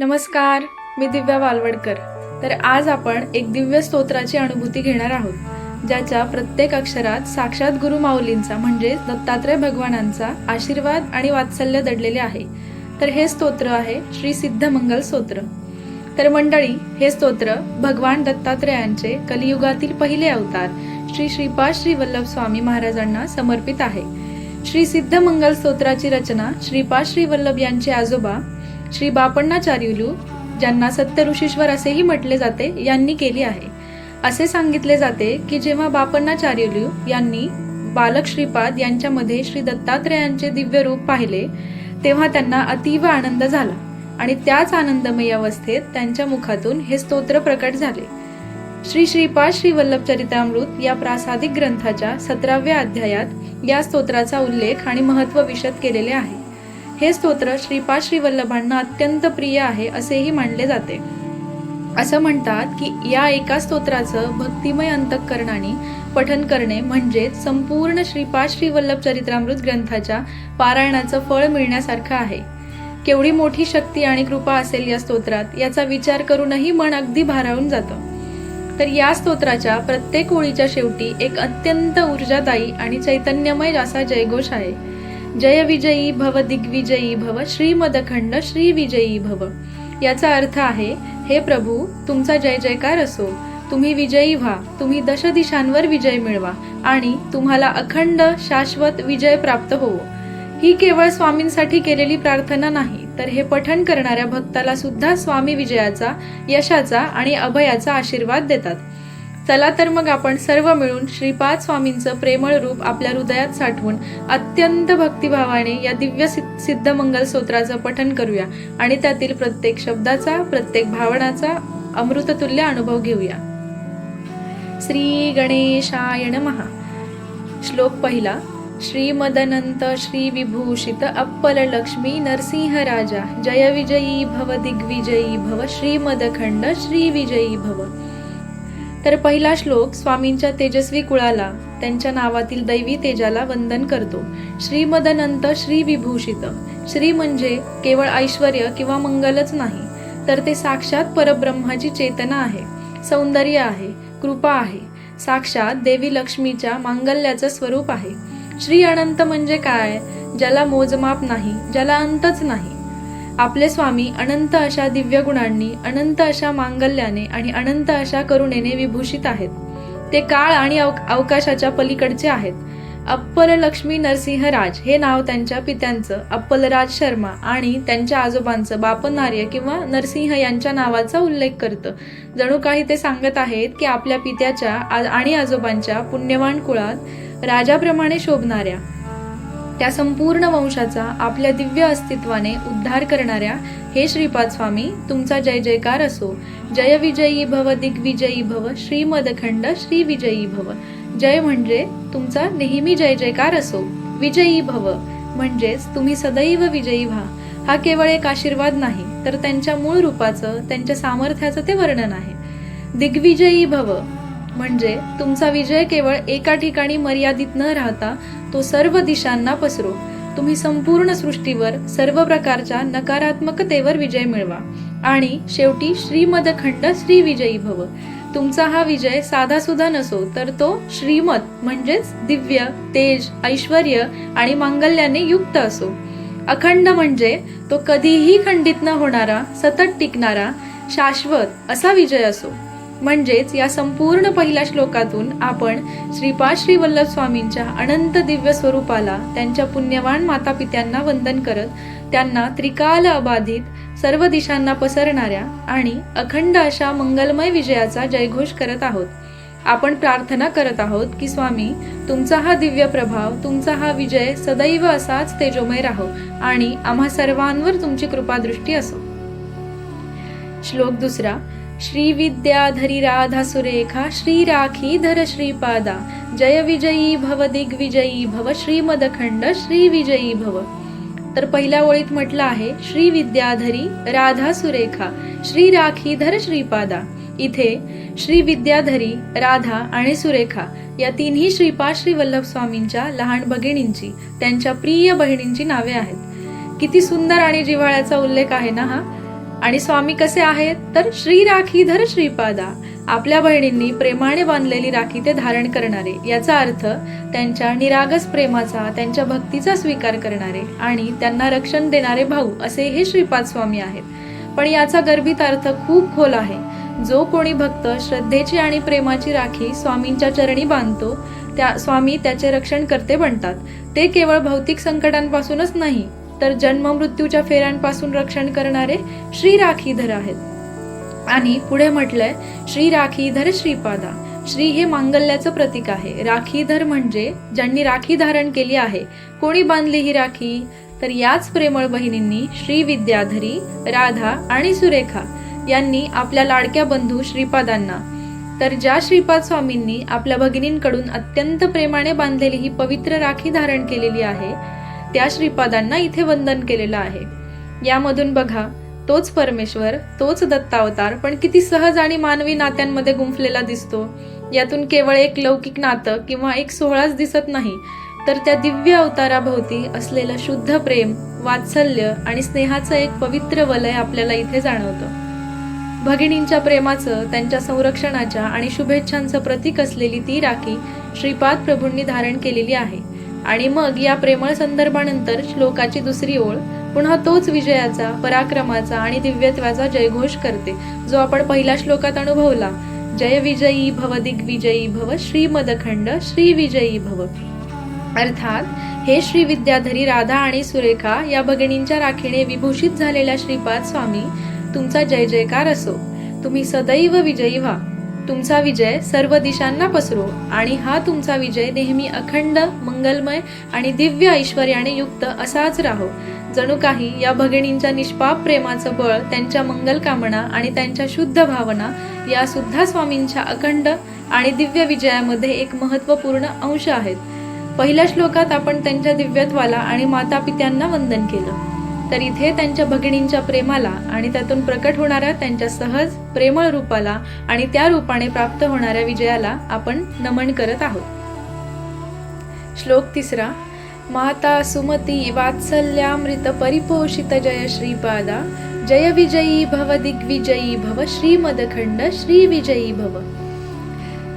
नमस्कार मी दिव्या वालवडकर. तर आज आपण एक दिव्य स्तोत्राची अनुभूती घेणार आहोत ज्याच्या प्रत्येक अक्षरात साक्षात गुरु माऊलींचा म्हणजे दत्तात्रय भगवानांचा आशीर्वाद आणि वात्सल्य दडलेले आहे. तर हे स्तोत्र आहे श्री सिद्ध मंगल स्तोत्र. तर मंडळी हे स्तोत्र भगवान दत्तात्रयांचे कलियुगातील पहिले अवतार श्री श्रीपाद श्री वल्लभ स्वामी महाराजांना समर्पित आहे. श्री सिद्धमंगल स्तोत्राची रचना श्रीपाद श्री वल्लभ यांचे आजोबा श्री बापण्णाचार्युलू ज्यांना सत्य ऋषीश्वर असेही म्हटले जाते यांनी केली आहे. असे सांगितले जाते की जेव्हा बापण्णाचार्युलू यांनी बालक श्रीपाद यांच्यामध्ये श्री दत्तात्रेयांचे दिव्य रूप पाहिले तेव्हा त्यांना अतीव आनंद झाला आणि त्याच आनंदमय अवस्थेत त्यांच्या मुखातून हे स्तोत्र प्रकट झाले. श्री श्रीपाद श्री वल्लभ चरितामृत या प्रासादिक ग्रंथाच्या सतराव्या अध्यायात या स्तोत्राचा उल्लेख आणि महत्त्व विशद केलेले आहे. हे स्तोत्र श्रीपाद श्री वल्लभांना अत्यंत प्रिय आहे असेही मानले जाते. असं म्हणतात की या एका स्तोत्राचं भक्तिमय अंतःकरणाने पठन करणे म्हणजे संपूर्ण श्रीपाद श्री वल्लभ चरित्रामृत ग्रंथाच्या पारायणाचं फळ मिळण्यासारखं आहे. केवढी मोठी शक्ती आणि कृपा असेल या स्तोत्रात याचा विचार करूनही मन अगदी भारावून जातं. तर या स्तोत्राच्या प्रत्येक ओळीच्या शेवटी एक अत्यंत ऊर्जादायी आणि चैतन्यमय असा जयघोष आहे. जय विजयी भव दिग्विजयी भव श्रीमदखंड श्री विजयी भव. याचा अर्थ आहे हे प्रभू तुमचा जय जयकार असो. तुम्ही विजयी व्हा तुम्ही दश दिशांवर विजय मिळवा आणि तुम्हाला अखंड शाश्वत विजय प्राप्त होवो. ही केवळ स्वामींसाठी केलेली प्रार्थना नाही तर हे पठण करणाऱ्या भक्ताला सुद्धा स्वामी विजयाचा यशाचा आणि अभयाचा आशीर्वाद देतात. चला तर मग आपण सर्व मिळून श्रीपाद स्वामींचं प्रेमळ रूप आपल्या हृदयात साठवून अत्यंत भक्तिभावाने या दिव्य सिद्ध- सिद्धमंगल स्तोत्राचं पठन करूया आणि त्यातील प्रत्येक शब्दाचा प्रत्येक भावनाचा अमृततुल्य अनुभव घेऊया. श्री गणेशाय महा श्लोक पहिला. श्रीमदनंत श्री विभूषित अप्पल लक्ष्मी नरसिंह राजा. जय विजयी भव दिग्विजयी भव. श्रीमदखंड श्री विजयी भव. तर पहिला श्लोक स्वामींच्या तेजस्वी कुळाला त्यांच्या नावातील दैवी तेजाला वंदन करतो. श्रीमदनंत श्री विभूषित श्री म्हणजे केवळ ऐश्वर किंवा मंगलच नाही तर ते साक्षात परब्रह्माची चेतना आहे सौंदर्य आहे कृपा आहे. साक्षात देवी लक्ष्मीच्या मांगल्याचं स्वरूप आहे. श्री अनंत म्हणजे काय? ज्याला मोजमाप नाही ज्याला अंतच नाही. आपले स्वामी अनंत अशा दिव्य गुणांनी अनंत अशा मांगल्याने आणि अनंत अशा करुणेने विभूषित आहेत. ते काळ आणि अव- अवकाशाच्या पलीकडचे आहेत. अप्पल लक्ष्मी नरसिंह राज हे नाव त्यांच्या पित्यांचं अप्पलराज शर्मा आणि त्यांच्या आजोबांचं बापनार्य किंवा नरसिंह यांच्या नावाचा उल्लेख करतं. जणू काही ते सांगत आहेत की आपल्या पित्याच्या आणि आजोबांच्या पुण्यवान कुळात राजाप्रमाणे शोभणाऱ्या त्या संपूर्ण वंशाचा आपल्या दिव्य अस्तित्वाने उद्धार करणाऱ्या हे श्रीपाद स्वामी तुमचा जय जयकार असो. जय विजयी भव दिग्विजयी भव श्रीमदखंड श्री विजयी भव. जय म्हणजे तुमचा नेहमी जय जयकार असो. विजयी भव म्हणजेच तुम्ही सदैव विजयी व्हा. हा केवळ एक आशीर्वाद नाही तर त्यांच्या मूळ रूपाचं त्यांच्या सामर्थ्याचं ते वर्णन आहे. दिग्विजयी भव म्हणजे तुमचा विजय केवळ एका ठिकाणी मर्यादित न राहता तो सर्व दिशांना पसरो. तुम्ही संपूर्ण सृष्टीवर सर्व प्रकारच्या नकारात्मकतेवर विजय मिळवा. आणि शेवटी श्रीमदखंड श्री विजयी भव. तुमचा हा विजय साधा सुद्धा नसो तर तो श्रीमत म्हणजेच दिव्य तेज ऐश्वर आणि मांगल्याने युक्त असो. अखंड म्हणजे तो कधीही खंडित न होणारा सतत टिकणारा शाश्वत असा विजय असो. म्हणजेच या संपूर्ण पहिल्या श्लोकातून आपण श्रीपाद श्री वल्लभ स्वामींच्या अनंत दिव्य स्वरूपाला त्यांच्या पुण्यवान माता पित्यांना वंदन करत त्यांना त्रिकाल अबाधित सर्व दिशांना पसरणाऱ्या आणि अखंड अशा मंगलमय विजयाचा जयघोष करत आहोत. आपण प्रार्थना करत आहोत की स्वामी तुमचा हा दिव्य प्रभाव तुमचा हा विजय सदैव असाच तेजोमय राहो आणि आम्हा सर्वांवर तुमची कृपादृष्टी असो. श्लोक दुसरा श्री विद्याधरी राधा सुरेखा श्री राखी धर श्रीपादा जय विजयी भव दिग्विजयी भव श्रीमदखंड श्री विजयी भव. तर पहिल्या ओळीत म्हटलं आहे श्री विद्याधरी राधा सुरेखा श्री राखी धर श्रीपादा. इथे श्री विद्याधरी राधा आणि सुरेखा या तिन्ही श्रीपाद श्री वल्लभ स्वामींच्या लहान भगिनींची त्यांच्या प्रिय बहिणींची नावे आहेत. किती सुंदर आणि जिव्हाळ्याचा उल्लेख आहे ना हा? आणि स्वामी कसे आहेत? तर श्री राखीधर श्रीपादा आपल्या बहिणींनी प्रेमाने बांधलेली राखी ते धारण करणारे. याचा अर्थ त्यांच्या निरागस प्रेमाचा त्यांच्या भक्तीचा स्वीकार करणारे आणि त्यांना रक्षण देणारे भाऊ असे हे श्रीपाद स्वामी आहेत. पण याचा गर्भित अर्थ खूप खोल आहे. जो कोणी भक्त श्रद्धेची आणि प्रेमाची राखी स्वामींच्या चरणी बांधतो त्या स्वामी त्याचे रक्षण करते बनतात. ते केवळ भौतिक संकटांपासूनच नाही तर जन्म मृत्यूच्या फेऱ्यांपासून रक्षण करणारे श्री राखीधर आहेत. आणि पुढे म्हटलंय श्री राखीधर श्रीपादा. श्री हे मांगल्याचं प्रतीक आहे. राखीधर म्हणजे ज्यांनी राखी धारण केली आहे. कोणी बांधली ही राखी? तर याच प्रेमळ बहिणींनी श्री विद्याधरी राधा आणि सुरेखा यांनी आपल्या लाडक्या बंधू श्रीपादांना. तर ज्या श्रीपाद स्वामींनी आपल्या भगिनींकडून अत्यंत प्रेमाने बांधलेली ही पवित्र राखी धारण केलेली आहे त्या श्रीपादांना इथे वंदन केलेलं आहे. यामधून बघा तोच परमेश्वर तोच दत्तावतार पण किती सहज आणि मानवी नात्यांमध्ये गुंफलेला दिसतो. यातून केवळ एक लौकिक नातं किंवा एक सोहळाच दिसत नाही तर त्या दिव्य अवताराभोवती असलेलं शुद्ध प्रेम वात्सल्य आणि स्नेहाचं एक पवित्र वलय आपल्याला इथे जाणवतं. भगिनींच्या प्रेमाचं त्यांच्या संरक्षणाच्या आणि शुभेच्छांचं प्रतीक असलेली ती राखी श्रीपाद प्रभूंनी धारण केलेली आहे. आणि मग या प्रेमळ संदर्भानंतर श्लोकाची दुसरी ओळ पुन्हा तोच विजयाचा पराक्रमाचा आणि दिव्यत्वाचा जयघोष करते जो आपण पहिल्या श्लोकात अनुभवला. जय विजयी भव दिग्विजयी भव श्रीमदखंड श्री विजयी भव. अर्थात हे श्री विद्याधरी राधा आणि सुरेखा या भगिनींच्या राखीने विभूषित झालेल्या श्रीपाद स्वामी तुमचा जय जयकार असो. तुम्ही सदैव विजयी व्हा. तुमचा विजय सर्व दिशांना पसरो आणि हा तुमचा विजय नेहमी अखंड मंगलमय आणि दिव्य ऐश्वर्याने युक्त असाच राहो. जणू काही या भगिनींच्या निष्पाप प्रेमाचं बळ त्यांच्या मंगल कामना आणि त्यांच्या शुद्ध भावना या सुद्धा स्वामींच्या अखंड आणि दिव्य विजयामध्ये एक महत्त्वपूर्ण अंश आहेत. पहिल्या श्लोकात आपण त्यांच्या दिव्यत्वाला आणि माता पित्यांना वंदन केलं. तर इथे त्यांच्या भगिनींच्या प्रेमाला आणि त्यातून प्रकट होणाऱ्या त्यांच्या सहज प्रेमळ रूपाला आणि त्या रूपाने प्राप्त होणाऱ्या विजयाला आपण नमन करत आहोत. श्लोक तिसरा माता सुमती वात्सल्यामृत परिपोषित जय श्रीपादा जय विजयी भव दिग्विजयी भव श्रीमदखंड श्री विजयी भव.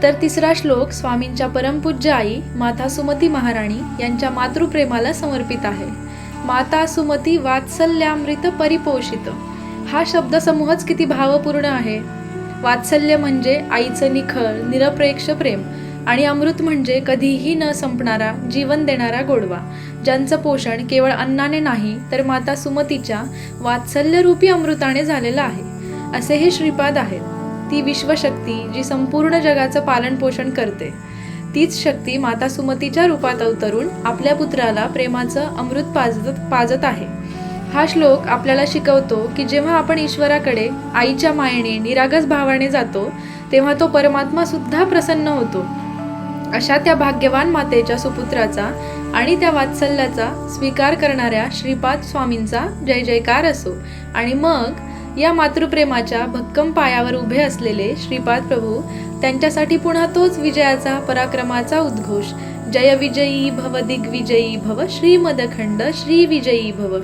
तर तिसरा श्लोक स्वामींच्या परमपूज्य आई माता सुमती महाराणी यांच्या मातृप्रेमाला समर्पित आहे. माता सुमती वात्सल्यामृत परिपोषित. हा शब्दसमूहच किती भावपूर्ण आहे. वात्सल्य म्हणजे आईचं निखळ निरप्रेक्ष प्रेम आणि अमृत म्हणजे कधीही न संपणारा जीवन देणारा गोडवा. ज्यांचं पोषण केवळ अन्नाने नाही तर माता सुमतीच्या वात्सल्यरूपी अमृताने झालेलं आहे असे हे श्रीपाद आहेत. ती विश्वशक्ती जी संपूर्ण जगाचं पालन पोषण करते. तीच शक्ती माता सुमतीच्या रूपात अवतरून आपल्या पुत्राला प्रेमाचं अमृत पाजत पाजत आहे. हा श्लोक आपल्याला शिकवतो की जेव्हा आपण ईश्वराकडे आईच्या मायेने निरागस भावाने जातो तेव्हा तो परमात्मा सुद्धा प्रसन्न होतो. अशा त्या भाग्यवान मातेच्या सुपुत्राचा आणि त्या वात्सल्याचा स्वीकार करणाऱ्या श्रीपाद स्वामींचा जय जयकार असो. आणि मग या मातृप्रेमाच्या भक्कम पायावर उभे असलेले श्रीपाद प्रभू त्यांच्यासाठी पुन्हा तोच विजयाचा पराक्रमाचा उद्घोष. जय विजयी भव दिग्विजयी भव श्रीमदखंड श्री विजयी भव.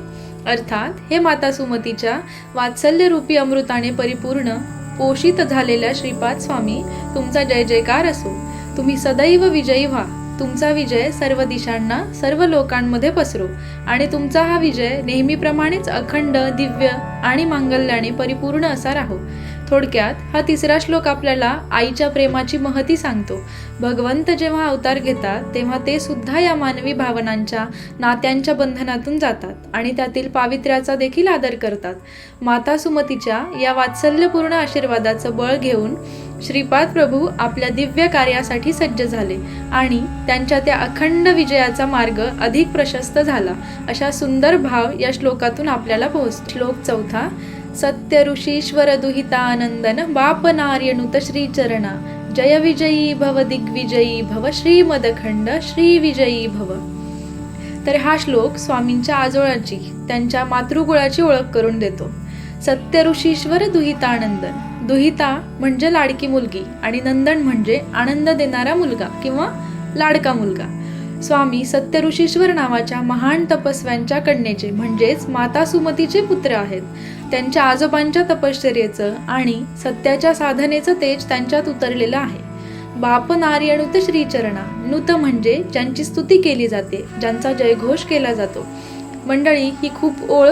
अर्थात हे माता सुमतीच्या वात्सल्यरूपी अमृताने परिपूर्ण पोषित झालेल्या श्रीपाद स्वामी तुमचा जय जयकार असो. तुम्ही सदैव विजयी व्हा. तुमचा विजय सर्व दिशांना सर्व लोकांमध्ये पसरू. आणि तुमचा हा विजय नेहमीप्रमाणेच अखंड दिव्य आणि मांगल्याने परिपूर्ण असा राहो. थोडक्यात हा तिसरा श्लोक आपल्याला आईच्या प्रेमाची महती सांगतो. भगवंत जेव्हा अवतार घेतात तेव्हा ते सुद्धा या मानवी भावनांच्या नात्यांच्या बंधनातून जातात आणि त्यातील पावित्र्याचा देखील आदर करतात. माता सुमतीच्या या वात्सल्यपूर्ण आशीर्वादाचं बळ घेऊन श्रीपाद प्रभू आपल्या दिव्य कार्यासाठी सज्ज झाले आणि त्यांच्या त्या अखंड विजयाचा मार्ग अधिक प्रशस्त झाला. अशा सुंदर भाव या श्लोकातून आपल्याला पोहोच श्लोक चौथा सत्य ऋषीश्वर दुहितानंदन बाप नार्यनुत श्रीचरणा. जय विजयी भव दिग्विजयी भव श्रीमदखंड श्री विजयी भव. तर हा श्लोक स्वामींच्या आजोळाची त्यांच्या मातृकुळाची ओळख करून देतो. सत्य ऋषीश्वर दुहितानंदन. दुहिता म्हणजे लाडकी मुलगी आणि नंदन म्हणजे आनंद देणारा मुलगा किंवा लाडका मुलगा. स्वामी सत्य ऋषीश्वर नावाच्या महान तपस्व्यांच्या कन्येचे म्हणजेच माता सुमतीचे पुत्र आहेत. त्यांच्या आजोबांच्या तपश्चर्येचं आणि सत्याच्या साधनेचं तेज त्यांच्यात उतरलेलं आहे. बाप नार्यणुत श्रीचरणा नुत म्हणजे ज्यांची स्तुती केली जाते ज्यांचा जयघोष केला जातो. मंडळी ही खूप ओळ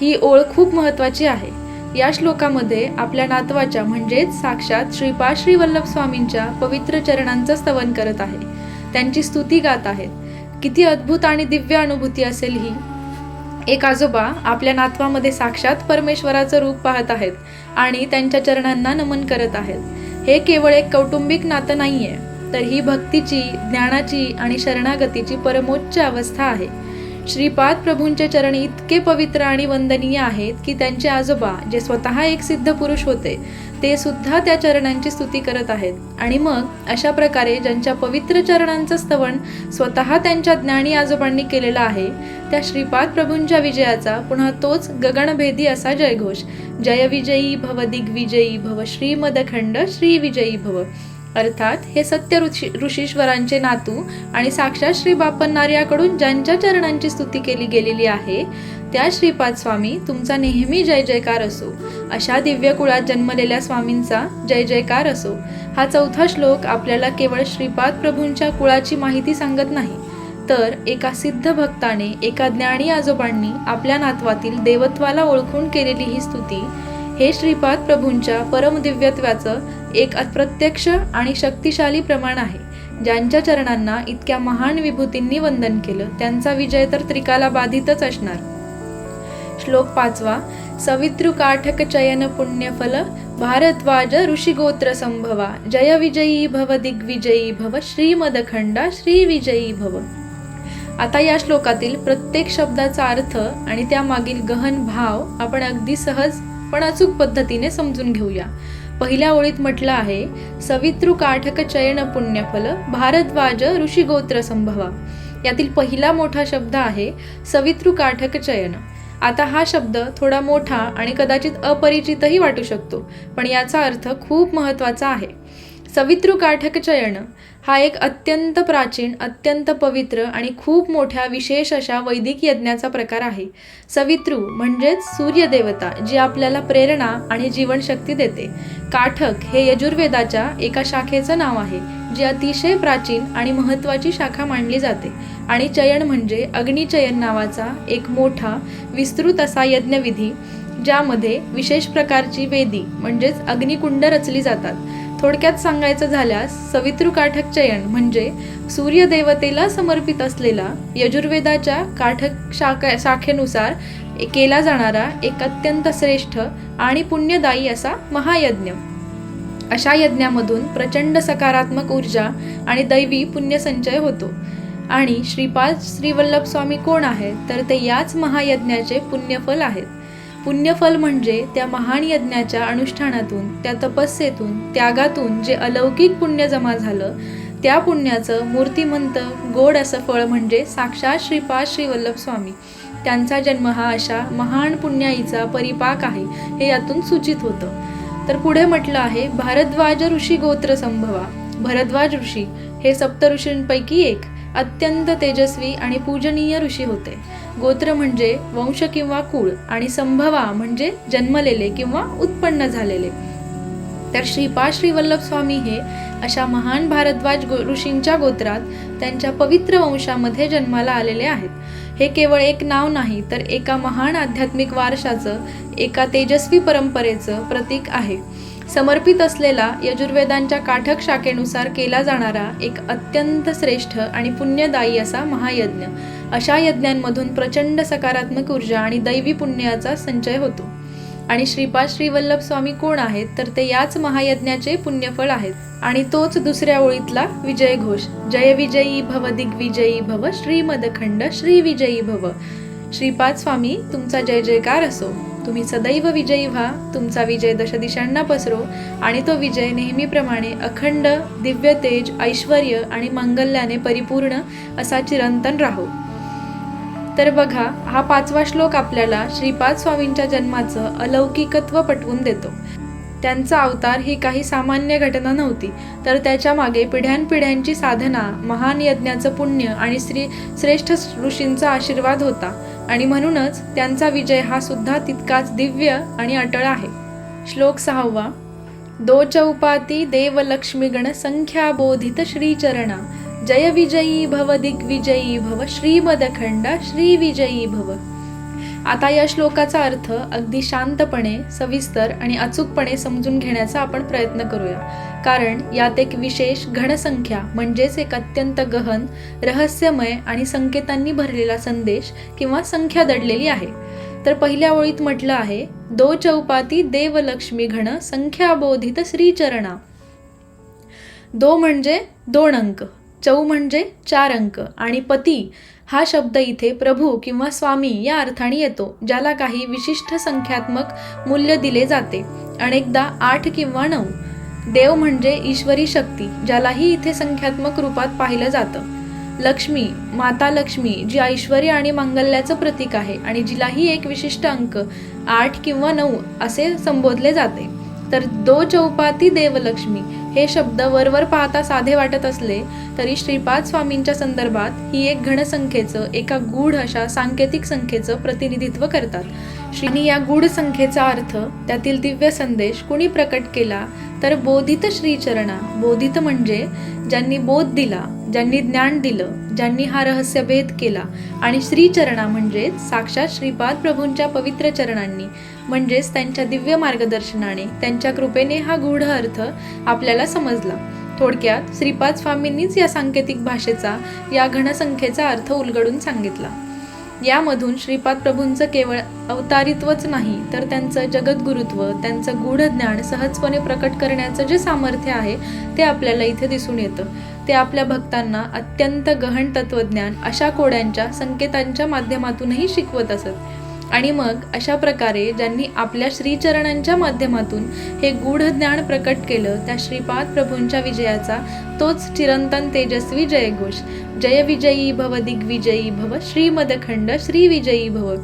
ही ओळ खूप महत्वाची आहे. या श्लोकामध्ये आपल्या नातवाच्या म्हणजेच साक्षात श्रीपाद श्री वल्लभ स्वामींच्या पवित्र चरणांचं स्तवन करत आहे. त्यांची स्तुती गात आहेत. किती अद्भुत आणि दिव्य अनुभूती असेल ही. एक आजोबा आपल्या नातवामध्ये साक्षात परमेश्वराचं रूप पाहत आहेत आणि त्यांच्या चरणांना नमन करत आहेत. हे केवळ एक कौटुंबिक नातं नाहीये तर ही भक्तीची ज्ञानाची आणि शरणागतीची परमोच्च अवस्था आहे. श्रीपाद प्रभूंचे चरण इतके पवित्र आणि वंदनीय आहेत की त्यांचे आजोबा जे स्वतः एक सिद्ध पुरुष होते ते सुद्धा त्या चरणांची स्तुती करत आहेत. आणि मग अशा प्रकारे ज्यांच्या पवित्र चरणांचं स्तवन स्वतः त्यांच्या ज्ञानी आजोबांनी केलेलं आहे त्या श्रीपाद प्रभूंच्या विजयाचा पुन्हा तोच गगनभेदी असा जयघोष. जय विजयी भव दिग्विजयी भव श्रीमदखंड श्री विजयी भव. अर्थात हे सत्य ऋषी ऋषीश्वरांचे नातू आणि साक्षात श्री बापन्नार्याकडून ज्यांच्या चरणांची स्तुती केली गेलेली आहे त्या श्रीपाद स्वामी तुमचा नेहमी जय जयकार असो. अशा दिव्य कुळात जन्मलेल्या स्वामींचा जय जयकार असो. हा चौथा श्लोक आपल्याला केवळ श्रीपाद प्रभूंच्या कुळाची माहिती सांगत नाही तर एका सिद्ध भक्ताने एका ज्ञानी आजोबांनी आपल्या नातवातील देवत्वाला ओळखून केलेली ही स्तुती हे श्रीपाद प्रभूंच्या परमदिव्यत्वाचं एक अप्रत्यक्ष आणि शक्तिशाली प्रमाण आहे. ज्यांच्या चरणांना इतक्या महान विभूतींनी वंदन केलं त्यांचा विजय तर त्रिकाला बाधितच असणार. श्लोक पाचवा सवितृ काठक चयन पुण्यफल भारद्वाज ऋषिगोत्र संभवा जय विजयी भव दिग्विजयी भव श्रीमदखंडा श्री विजयी भव. आता या श्लोकातील प्रत्येक शब्दाचा अर्थ आणि त्यामागील गहन भाव आपण अगदी सहज पण अचूक पद्धतीने समजून घेऊया. पहिल्या ओळीत म्हटलं आहे सवितृ काठक चयन पुण्यफल भारद्वाज ऋषिगोत्र संभवा. यातील पहिला मोठा शब्द आहे सवितृ काठक चयन. आता हा शब्द थोडा मोठा आणि कदाचित अपरिचितही वाटू शकतो पण याचा अर्थ खूप महत्त्वाचा आहे. सवितृकाठकचयन काठक चयन हा एक अत्यंत प्राचीन अत्यंत पवित्र आणि खूप मोठ्या विशेष अशा वैदिक यज्ञाचा प्रकार आहे. सवितृ म्हणजेच सूर्यदेवता जी आपल्याला प्रेरणा आणि जीवनशक्ती देते. काठक हे यजुर्वेदाच्या एका शाखेचं नाव आहे जी अतिशय प्राचीन आणि महत्त्वाची शाखा मानली जाते. आणि चयन म्हणजे अग्निचयन नावाचा एक मोठा विस्तृत असा यज्ञविधी ज्यामध्ये विशेष प्रकारची वेदी म्हणजेच अग्निकुंड रचली जातात. थोडक्यात सांगायचं झाल्यास सवितृ काठक चयन म्हणजे सूर्यदेवतेला समर्पित असलेला यजुर्वेदाच्या काठक शाखा शाखेनुसार केला जाणारा एक अत्यंत श्रेष्ठ आणि पुण्यदायी असा महायज्ञ. अशा यज्ञामधून प्रचंड सकारात्मक ऊर्जा आणि दैवी पुण्यसंचय होतो. आणि श्रीपाद श्रीवल्लभ स्वामी कोण आहेत? तर ते याच महायज्ञाचे पुण्यफल आहेत. पुण्यफल म्हणजे त्या महान यज्ञाच्या अनुष्ठानातून त्या तपस्येतून त्यागातून जे अलौकिक पुण्य जमा झालं त्या पुण्याचं मूर्तिमंत गोड असं फळ म्हणजे साक्षात श्रीपाद श्रीवल्लभ स्वामी. त्यांचा जन्म हा अशा महान पुण्याईचा परिपाक आहे हे यातून सूचित होतं. तर पुढे म्हटलं आहे भारद्वाज ऋषी गोत्र संभवा. भरद्वाज ऋषी हे सप्त ऋषींपैकी एक अत्यंत तेजस्वी आणि पूजनीय ऋषी होते. गोत्र म्हणजे वंश किंवा कुळ आणि संभवा म्हणजे जन्मलेले किंवा उत्पन्न झालेले. तर श्रीपा श्रीवल्लभ स्वामी हे अशा महान भारद्वाज ऋषींच्या गोत्रात त्यांच्या पवित्र वंशामध्ये जन्माला आलेले आहेत. हे केवळ एक नाव नाही तर एका महान आध्यात्मिक वारशाचं एका तेजस्वी परंपरेचं प्रतीक आहे. समर्पित असलेला यजुर्वेदांच्या काठक शाखेनुसार केला जाणारा एक अत्यंत श्रेष्ठ आणि पुण्यदायी असा महायज्ञ. अशा यज्ञांमधून प्रचंड सकारात्मक ऊर्जा आणि दैवी पुण्याचा संचय होतो. आणि श्रीपाद श्रीवल्लभ स्वामी कोण आहेत तर ते याच महायज्ञाचे पुण्यफळ आहेत. आणि तोच दुसऱ्या ओळीतला विजय घोष. जय विजयी भव दिग्विजयी भव श्रीमदखंड श्री विजयी भव. श्रीपाद स्वामी तुमचा जय जयकार असो. तुम्ही सदैव विजयी व्हा तुमचा विजय दशदिशांना पसरो आणि तो विजय नेहमीप्रमाणे अखंड दिव्य तेज ऐश्वर आणि मंगल्याने परिपूर्ण असा चिरंतन राहो. तर बघा हा पाचवा श्लोक आपल्याला श्रीपाद स्वामींच्या जन्माचं अलौकिकत्व पटवून देतो. त्यांचा अवतार ही काही सामान्य घटना नव्हती तर त्याच्यामागे पिढ्यानपिढ्यांची साधना महान यज्ञाचं पुण्य आणि श्री श्रेष्ठ ऋषींचा आशीर्वाद होता. आणि म्हणूनच त्यांचा विजय हा सुद्धा तितकाच दिव्य आणि अटळ आहे. श्लोक सहावा. दो चौपाती देवलक्ष्मी गण संख्या बोधित श्रीचरणा. जय विजयी भव दिग्विजयी भव श्रीमदखंड श्री विजयी भव. आता या श्लोकाचा अर्थ अगदी शांतपणे सविस्तर आणि अचूकपणे समजून घेण्याचा आपण प्रयत्न करूया. कारण यात एक विशेष घनसंख्या म्हणजेच एक अत्यंत गहन रहस्यमय आणि संकेतांनी भरलेला संदेश किंवा संख्या दडलेली आहे. तर पहिल्या ओळीत म्हटलं आहे दो चौपाती देवलक्ष्मी घन संख्याबोधित श्रीचरणा. दो म्हणजे दोन अंक चौ म्हणजे चार अंक आणि पती हा शब्द इथे प्रभू किंवा स्वामी या अर्थाने येतो ज्याला काही विशिष्ट संख्यात्मक मूल्य दिले जाते. अनेकदा आठ किंवा नऊ. देव म्हणजे ईश्वरी शक्ती ज्यालाही इथे संख्यात्मक रूपात पाहिलं जातं. लक्ष्मी माता लक्ष्मी जी ऐश्वर्य आणि मांगल्याचं प्रतीक आहे आणि जिलाही एक विशिष्ट अंक आठ किंवा नऊ असे संबोधले जाते. तर दो चौपाती देवलक्ष्मी हे शब्द वरवर पाहता साधे वाटत असले तरी श्रीपाद स्वामींच्या संदर्भात ही एक घनसंख्येचं एका गूढ अशा सांकेतिक संख्येचं प्रतिनिधित्व करतात. श्रीनी या गूढ संख्येचा अर्थ त्यातील दिव्य संदेश कुणी प्रकट केला तर बोधित श्रीचरणा बोधित म्हणजे ज्यांनी बोध दिला ज्यांनी ज्ञान दिलं ज्यांनी हा रहस्य भेद केला. आणि श्रीचरणा म्हणजेच साक्षात श्रीपाद प्रभूंच्या पवित्र चरणांनी. म्हणजेच त्यांच्या दिव्य मार्गदर्शनाने त्यांच्या कृपेने हा गूढ अर्थ आपल्याला समजला. थोडक्यात श्रीपाद स्वामींनीच या सांकेतिक भाषेचा या घनसंख्येचा अर्थ उलगडून सांगितला. यामधून श्रीपाद प्रभूंचं केवळ अवतारित्वच नाही तर त्यांचं जगद्गुरुत्व त्यांचं गूढ ज्ञान सहजपणे प्रकट करण्याचं जे सामर्थ्य आहे ते आपल्याला इथे दिसून येतं. ते आपल्या भक्तांना अत्यंत गहन तत्वज्ञान अशा कोड्यांच्या संकेतांच्या माध्यमातूनही शिकवत असत. आणि मग अशा प्रकारे ज्यांनी आपल्या श्रीचरणांच्या माध्यमातून हे गूढ ज्ञान प्रकट केलं त्या श्रीपाद प्रभूंच्या विजयाचा तोच चिरंतन तेजस्वी जयघोष. जय विजयी भव दिग्विजयी भव श्रीमदखंड श्रीविजयी भव.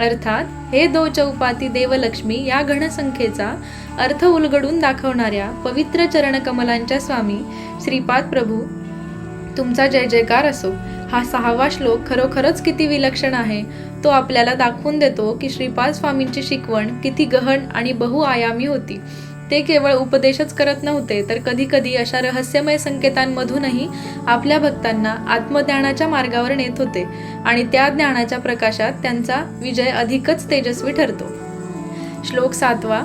अर्थात हे दो चौपाती देवलक्ष्मी या घनसंख्येचा अर्थ उलगडून दाखवणाऱ्या पवित्र चरणकमलांच्या स्वामी श्रीपाद प्रभू तुमचा जय जयकार असो. हा सहावा श्लोक खरोखरच किती विलक्षण आहे. तो आपल्याला दाखवून देतो की श्रीपाद स्वामींची शिकवण किती गहन आणि बहुआयामी होती. ते केवळ उपदेशच करत नव्हते तर कधीकधी अशा रहस्यमय संकेतांमधूनही आपल्या भक्तांना आत्मज्ञानाच्या मार्गावर नेत होते आणि त्या ज्ञानाच्या प्रकाशात त्यांचा विजय अधिकच तेजस्वी ठरतो. श्लोक सातवा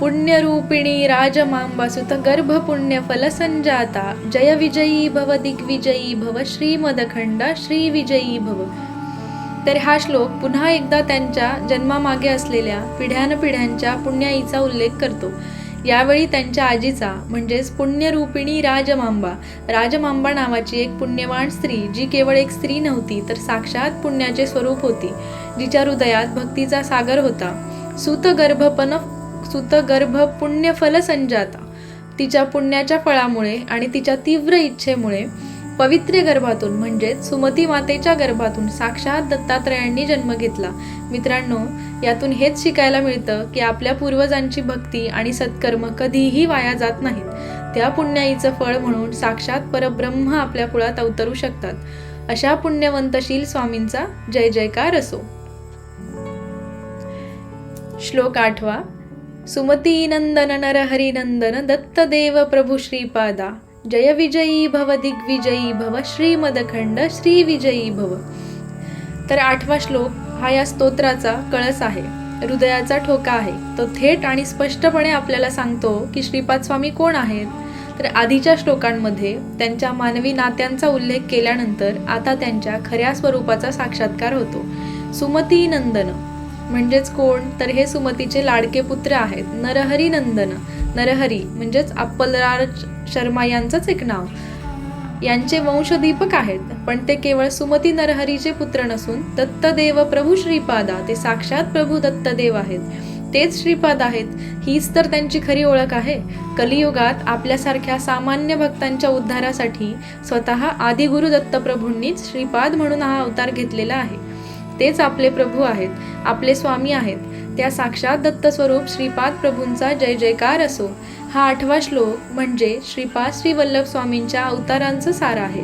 पुण्यरूपिणी राजमांबासुत गर्भ पुण्य फल संजाता जय विजयी भव दिग्विजयी भव श्रीमदखंड श्री विजयी भव। तर हा श्लोक पुन्हा एकदा त्यांच्या जन्मामागे असलेल्या पिढ्यानपिढ्यांच्या पुण्याईचा उल्लेख करतो. यावेळी त्यांच्या आजीचा म्हणजेच पुण्यरूपिणी राजमांबा राजमांबा नावाची एक पुण्यवान स्त्री जी केवळ एक स्त्री नव्हती तर साक्षात पुण्याचे स्वरूप होती जिच्या हृदयात भक्तीचा सागर होता. सुतगर्भपन सुतगर्भ पुण्यफल संजाता. तिच्या पुण्याच्या फळामुळे आणि तिच्या तीव्र इच्छेमुळे पवित्र गर्भातून म्हणजेच सुमती मातेच्या गर्भातून साक्षात दत्तात्रयांनी जन्म घेतला. मित्रांनो यातून हेच शिकायला मिळतं की आपल्या पूर्वजांची भक्ती आणि सत्कर्म कधीही वाया जात नाहीत. त्या पुण्याईचं फळ म्हणून साक्षात परब्रह्म आपल्या कुळात अवतरू शकतात. अशा पुण्यवंतशील स्वामींचा जय जयकार असो. श्लोक आठवा. सुमती नंदन नरहरिनंदन दत्तदेव प्रभू श्रीपादा. जय विजयी भव दिग्विजयी भव श्रीमदखंड श्रीविजयी भव. तर आठवा श्लोक हा या स्तोत्राचा कळस आहे. हृदयाचा ठोका आहे. तो थेट आणि स्पष्टपणे आपल्याला सांगतो की श्रीपाद स्वामी कोण आहेत? तर आधीच्या श्लोकांमध्ये त्यांच्या मानवी नात्यांचा उल्लेख केल्यानंतर आता त्यांच्या खऱ्या स्वरूपाचा साक्षात्कार होतो. सुमती नंदन. म्हणजेच कोण? तर हे सुमतीचे लाडके पुत्र आहेत. नरहरी नंदन. नरहरी म्हणजेच अप्पलराज शर्मा यांचंच एक नाव. यांचे वंशदीपक आहेत पण ते केवळ सुमती नरहरीचे पुत्र नसून दत्तदेव प्रभू श्रीपादा ते साक्षात प्रभू दत्तदेव आहेत. तेच श्रीपाद आहेत हीच तर त्यांची खरी ओळख आहे. कलियुगात आपल्यासारख्या सामान्य भक्तांच्या उद्धारासाठी स्वतः आदिगुरु दत्तप्रभूंनीच श्रीपाद म्हणून हा अवतार घेतलेला आहे. तेच आपले प्रभू आहेत आपले स्वामी आहेत. त्या साक्षात दत्त स्वरूप श्रीपाद प्रभूंचा जय जयकार असो. हा आठवा श्लोक म्हणजे श्रीपाद श्रीवल्लभ स्वामींच्या अवतारांचं सार आहे.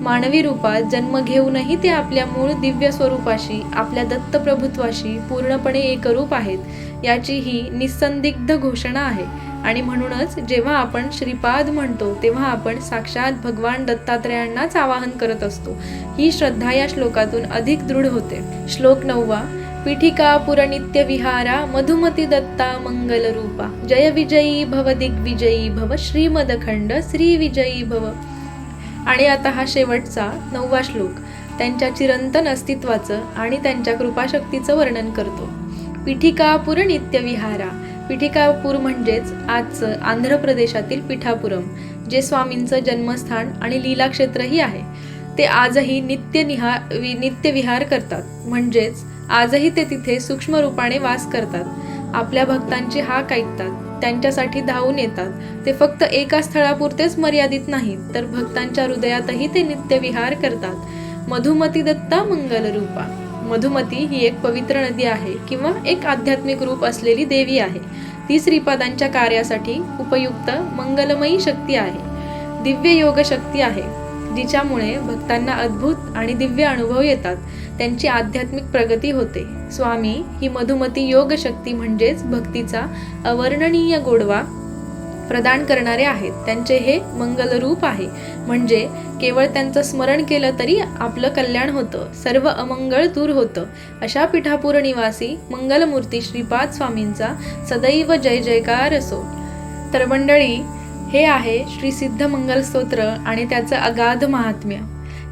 मानवी रूपात जन्म घेऊनही ते आपल्या मूळ दिव्य स्वरूपाशी आपल्या दत्तप्रभुत्वाशी पूर्णपणे एकरूप आहेत याची ही निसंदिग्ध घोषणा आहे. आणि म्हणूनच जेव्हा आपण श्रीपाद म्हणतो तेव्हा आपण साक्षात भगवान दत्तात्रयांनाच आवाहन करत असतो. ही श्रद्धा या श्लोकातून अधिक दृढ होते. श्लोक नववा पीठिका पुरनित्य विहारा मधुमती दत्ता मंगल रूपा जय विजयी भव दिग्विजयी भव श्रीमदखंड श्री विजयी भव। आणि आता हा शेवटचा नववा श्लोक त्यांच्या चिरंतन अस्तित्वाचं आणि त्यांच्या कृपाशक्तीचं वर्णन करतो. पीठिका पुरनित्य विहारा पीठिकापूर म्हणजेच आजचं आंध्र प्रदेशातील पिठापुरम जे स्वामींचं जन्मस्थान आणि लीलाक्षेत्रही आहे. ते आजही नित्य निहा वि नित्यविहार करतात. म्हणजेच आजही ते तिथे सूक्ष्म रूपाने वास करतात. आपल्या भक्तांची हाक ऐकतात. त्यांच्यासाठी धावून येतात. ते फक्त एका स्थळापुरतेच मर्यादित नाहीत तर भक्तांच्या हृदयातही ते नित्यविहार करतात. मधुमती दत्ता मंगलरूपा. मधुमती ही एक पवित्र नदी आहे किंवा एक आध्यात्मिक रूप असलेली देवी आहे. ती श्रीपादांच्या कार्यासाठी उपयुक्त मंगलमयी शक्ती आहे. दिव्य योग शक्ती आहे जिच्यामुळे भक्तांना अद्भुत आणि दिव्य अनुभव येतात. त्यांची आध्यात्मिक प्रगती होते. स्वामी ही मधुमती योग शक्ती म्हणजेच भक्तीचा अवर्णनीय गोडवा प्रदान करणारे आहेत. त्यांचे हे मंगलरूप आहे. म्हणजे केवळ त्यांचं स्मरण केलं तरी आपलं कल्याण होतं. सर्व अमंगळ दूर होतं. अशा पिठापूर निवासी मंगलमूर्ती श्रीपाद स्वामींचा सदैव जय जयकार असो. तर मंडळी हे आहे श्री सिद्ध मंगल स्तोत्र आणि त्याचं अगाध महात्म्य.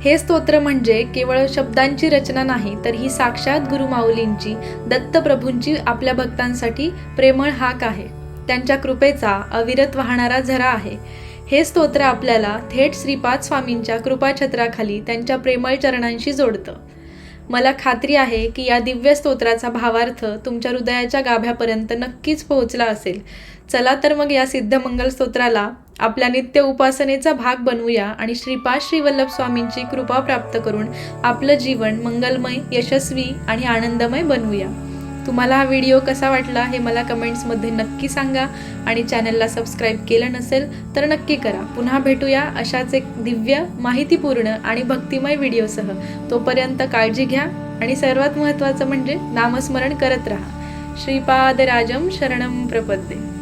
हे स्तोत्र म्हणजे केवळ शब्दांची रचना नाही तर ही साक्षात गुरुमाऊलींची दत्तप्रभूंची आपल्या भक्तांसाठी प्रेमळ हाक आहे. त्यांच्या कृपेचा अविरत वाहणारा झरा आहे. हे स्तोत्र आपल्याला थेट श्रीपाद स्वामींच्या कृपाछत्राखाली त्यांच्या प्रेमळ चरणांशी जोडतं. मला खात्री आहे की या दिव्य स्तोत्राचा भावार्थ तुमच्या हृदयाच्या गाभ्यापर्यंत नक्कीच पोहोचला असेल. चला तर मग या सिद्धमंगल स्तोत्राला आपल्या नित्य उपासनेचा भाग बनवूया आणि श्रीपाद श्री वल्लभ स्वामींची कृपा प्राप्त करून आपलं जीवन मंगलमय यशस्वी आणि आनंदमय बनवूया. तुम्हाला हा व्हिडिओ कसा वाटला हे मला कमेंट्समध्ये नक्की सांगा आणि चॅनलला सबस्क्राईब केलं नसेल तर नक्की करा. पुन्हा भेटूया अशाच एक दिव्य माहितीपूर्ण आणि भक्तिमय व्हिडिओसह. तोपर्यंत काळजी घ्या आणि सर्वात महत्त्वाचं म्हणजे नामस्मरण करत राहा. श्रीपादराजम शरणम प्रपद्ये.